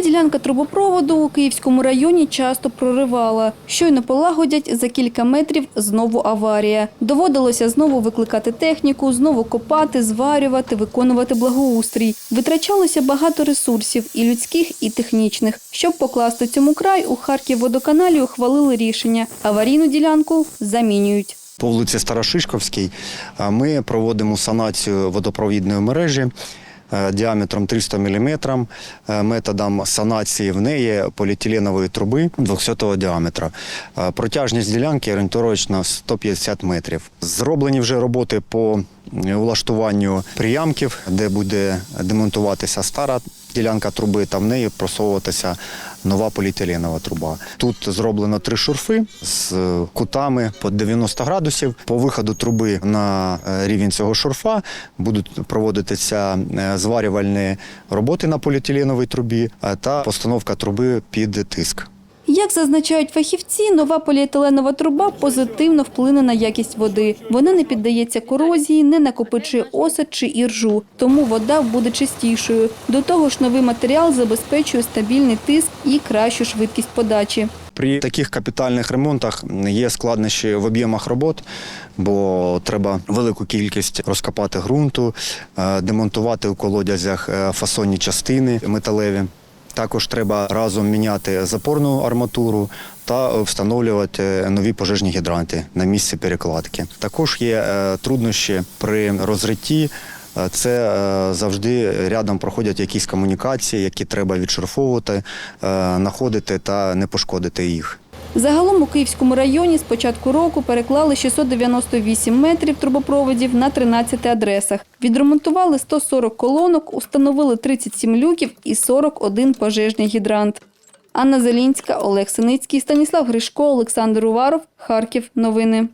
ділянка трубопроводу у Київському районі часто проривала. Щойно полагодять, за кілька метрів знову аварія. Доводилося знову викликати техніку, знову копати, зварювати, виконувати благоустрій. Витрачалося багато ресурсів і людських, і технічних. Щоб покласти цьому край, у Харківводоканалі ухвалили рішення. Аварійну ділянку замінюють. По вулиці Старошишковській ми проводимо санацію водопровідної мережі діаметром 300 мм, методом санації в неї поліетиленової труби 200 діаметра. Е, Протяжність ділянки орієнтовно 150 метрів. Зроблені вже роботи по улаштуванню приямків, де буде демонтуватися стара ділянка труби, та в неї просовуватися нова поліетиленова труба. Тут зроблено три шурфи з кутами по 90 градусів. По виходу труби на е, рівень цього шурфа будуть проводитися е, зварювальні роботи на поліетиленовій трубі е, та постановка труби під тиск. Як зазначають фахівці, нова поліетиленова труба позитивно вплине на якість води. Вона не піддається корозії, не накопичує осад чи іржу, тому вода буде чистішою. До того ж, новий матеріал забезпечує стабільний тиск і кращу швидкість подачі. При таких капітальних ремонтах є складнощі в об'ємах робот, бо треба велику кількість розкопати ґрунту, е, демонтувати у колодязях е, фасонні частини металеві. Також треба разом міняти запорну арматуру та встановлювати нові пожежні гідранти на місці перекладки. Також є е, труднощі при розритті. Е, Це е, завжди рядом проходять якісь комунікації, які треба відшурфовувати, е, знаходити та не пошкодити їх. Загалом у Київському районі з початку року переклали 698 метрів трубопроводів на 13 адресах. Відремонтували 140 колонок, установили 37 люків і 41 пожежний гідрант. Анна Зелінська, Олег Синицький, Станіслав Гришко, Олександр Уваров. Харків. Новини.